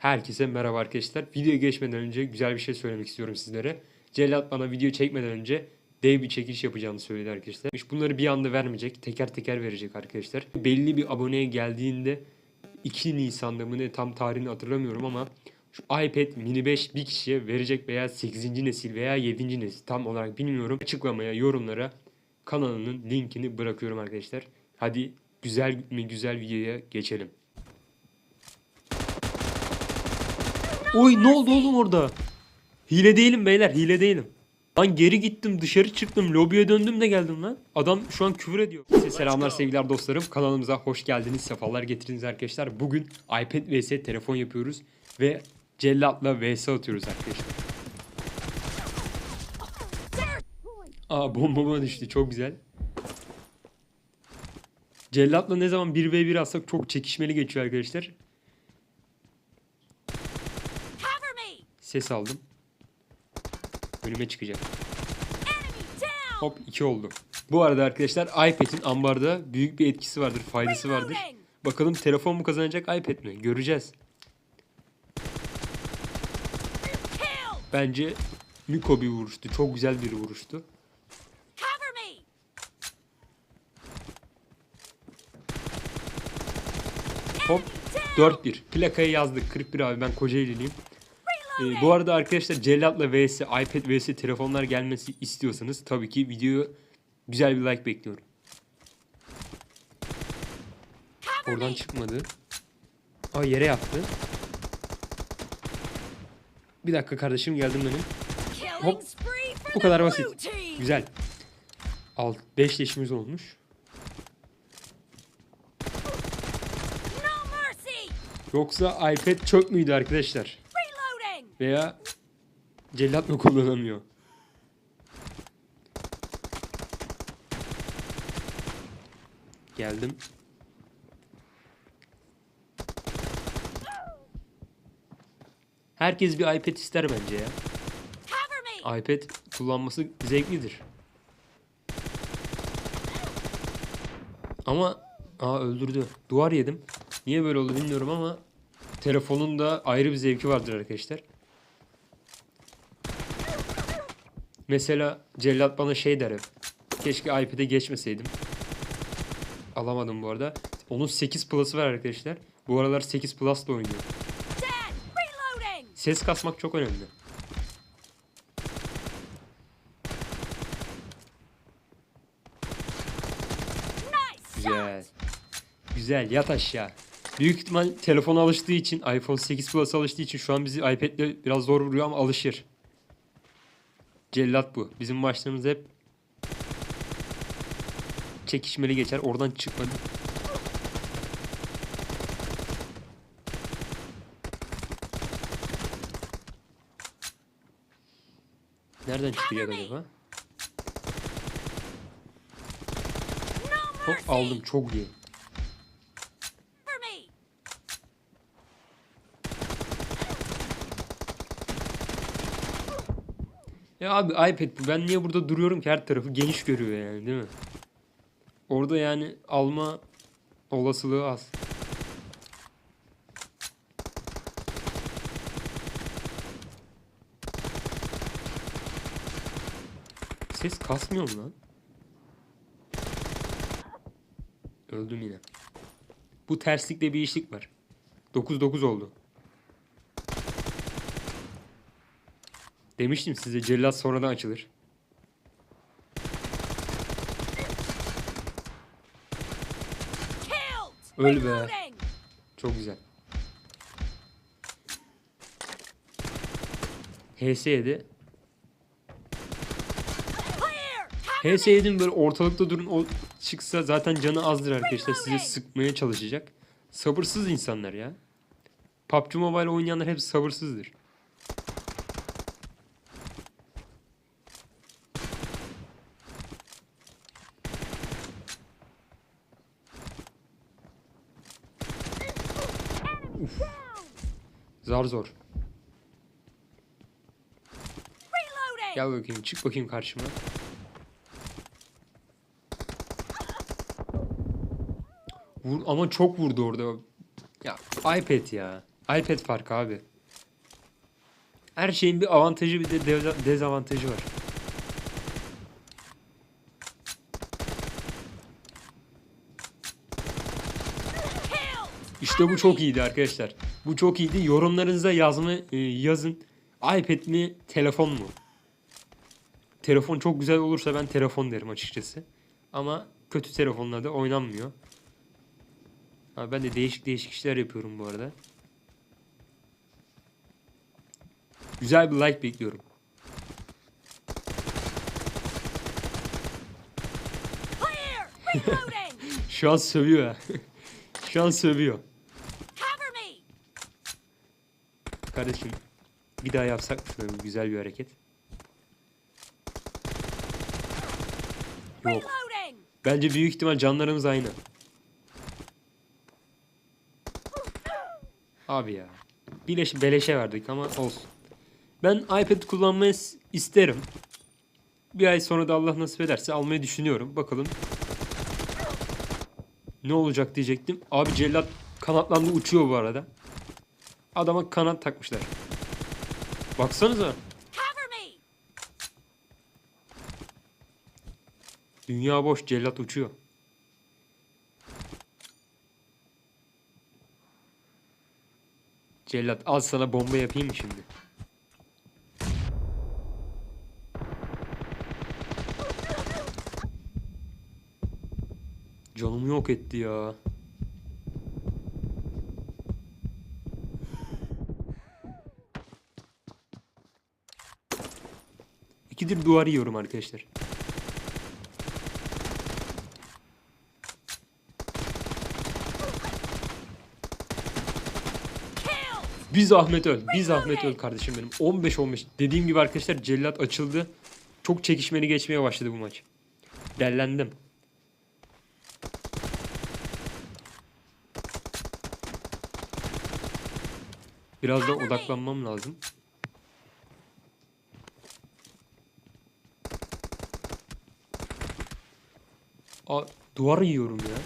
Herkese merhaba arkadaşlar. Videoya geçmeden önce güzel bir şey söylemek istiyorum sizlere. Cellat bana video çekmeden önce dev bir çekiliş yapacağını söyledi arkadaşlar. Bunları bir anda vermeyecek. Teker teker verecek arkadaşlar. Belli bir aboneye geldiğinde 2 Nisan'da mı ne tam tarihini hatırlamıyorum ama şu iPad mini 5 bir kişiye verecek veya 8. nesil veya 7. nesil tam olarak bilmiyorum. Açıklamaya, yorumlara kanalının linkini bırakıyorum arkadaşlar. Hadi güzel mi güzel videoya geçelim. Oy ne oldu oğlum orada? Hile değilim beyler hile değilim. Lan geri gittim dışarı çıktım lobiye döndüm de geldim lan. Adam şu an küfür ediyor. Size selamlar sevgiler dostlarım. Kanalımıza hoş geldiniz. Sefalar getirdiniz arkadaşlar. Bugün iPad vs telefon yapıyoruz. Ve cellatla vs atıyoruz arkadaşlar. Aa bombama düştü çok güzel. Cellatla ne zaman 1v1 atsak çok çekişmeli geçiyor arkadaşlar. Ses aldım. Önüme çıkacak. Hop 2 oldu. Bu arada arkadaşlar iPad'in ambarda büyük bir etkisi vardır, faydası vardır. Bakalım telefon mu kazanacak iPad mi? Göreceğiz. Bence Miko bir vuruştu. Çok güzel bir vuruştu. Hop 4-1. Plakaya yazdık. 41 abi ben Kocaeli'liyim. Ee, bu arada arkadaşlar Cellat'la vs, iPad vs telefonlar gelmesi istiyorsanız tabii ki videoya güzel bir like bekliyorum. Oradan çıkmadı. Aa yere yattı. Bir dakika kardeşim geldim benim. Hop. Bu kadar basit. Güzel. Alt 5 leşimiz olmuş. Yoksa iPad çöp müydü arkadaşlar? Veya cellat mı kullanamıyor? Geldim. Herkes bir iPad ister bence ya. İPad kullanması zevklidir. Ama aa öldürdü. Duvar yedim. Niye böyle oldu bilmiyorum ama telefonun da ayrı bir zevki vardır arkadaşlar. Mesela Cellat bana şey der hep. Keşke iPad'e geçmeseydim. Alamadım bu arada. Onun 8 Plus'ı var arkadaşlar. Bu aralar 8 Plus'la oynuyor. Ses kasmak çok önemli. Güzel. Güzel yat aşağı. Büyük ihtimal telefona alıştığı için iPhone 8 Plus alıştığı için şu an bizi iPad'le biraz zor vuruyor ama alışır. Cellat bu. Bizim maçlarımız hep çekişmeli geçer. Oradan çıkmadı. Nereden çıkacak acaba? Hop aldım çok iyi. Ya abi iPad bu. Ben niye burada duruyorum ki her tarafı geniş görüyor yani değil mi? Orada yani alma olasılığı az. Ses kasmıyor mu lan? Öldüm yine. Bu terslikte bir işlik var. 9-9 oldu. Demiştim size cellat sonradan açılır. Öl be. Çok güzel. HS yedi. Clear! HS yedim böyle ortalıkta durun o çıksa zaten canı azdır arkadaşlar size sıkmaya çalışacak. Sabırsız insanlar ya. PUBG Mobile oynayanlar hep sabırsızdır. Zar zor. Gel bakayım çık bakayım karşıma. Vur, ama çok vurdu orada. Ya iPad ya. iPad farkı abi. Her şeyin bir avantajı bir de deza- dezavantajı var. İşte bu çok iyiydi arkadaşlar. Bu çok iyiydi. Yorumlarınıza yazma e, yazın. iPad mi, telefon mu? Telefon çok güzel olursa ben telefon derim açıkçası. Ama kötü telefonlarda oynanmıyor. Ha, ben de değişik değişik işler yapıyorum bu arada. Güzel bir like bekliyorum. Şu an sövüyor ha. Şu an sövüyor. Kardeşim bir daha yapsak mı güzel bir hareket? Yok. Bence büyük ihtimal canlarımız aynı. Abi ya. Bileş, beleşe verdik ama olsun. Ben iPad kullanmayı isterim. Bir ay sonra da Allah nasip ederse almayı düşünüyorum. Bakalım. Ne olacak diyecektim. Abi cellat kanatlandı uçuyor bu arada. Adama kanat takmışlar. Baksanıza. Dünya boş cellat uçuyor. Cellat al sana bomba yapayım mı şimdi? Canımı yok etti ya. İkidir duvar yiyorum arkadaşlar. Bir zahmet öl. Bir zahmet öl kardeşim benim. 15-15. Dediğim gibi arkadaşlar cellat açıldı. Çok çekişmeli geçmeye başladı bu maç. Dellendim. Biraz da odaklanmam lazım. Aa, duvar yiyorum ya.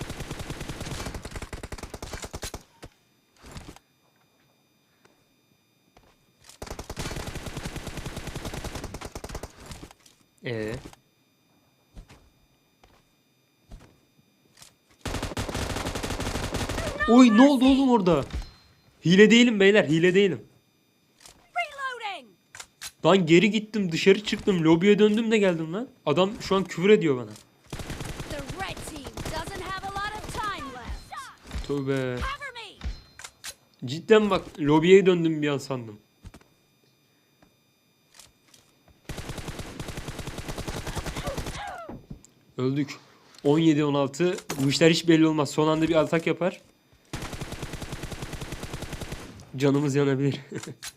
Ee. Oy ne oldu oğlum orada? Hile değilim beyler, hile değilim. Lan geri gittim, dışarı çıktım, lobiye döndüm de geldim lan. Adam şu an küfür ediyor bana. Tövbe. Cidden bak, lobiye döndüm bir an sandım. Öldük. 17-16. Bu işler hiç belli olmaz. Son anda bir atak yapar. Canımız yanabilir.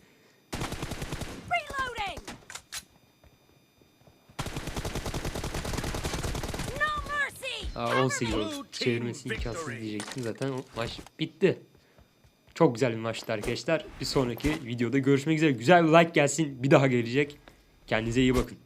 Aa, Cover 18 me. oldu. Çevirmesi imkansız diyecektim zaten. O maç bitti. Çok güzel bir maçtı arkadaşlar. Bir sonraki videoda görüşmek üzere. Güzel bir like gelsin. Bir daha gelecek. Kendinize iyi bakın.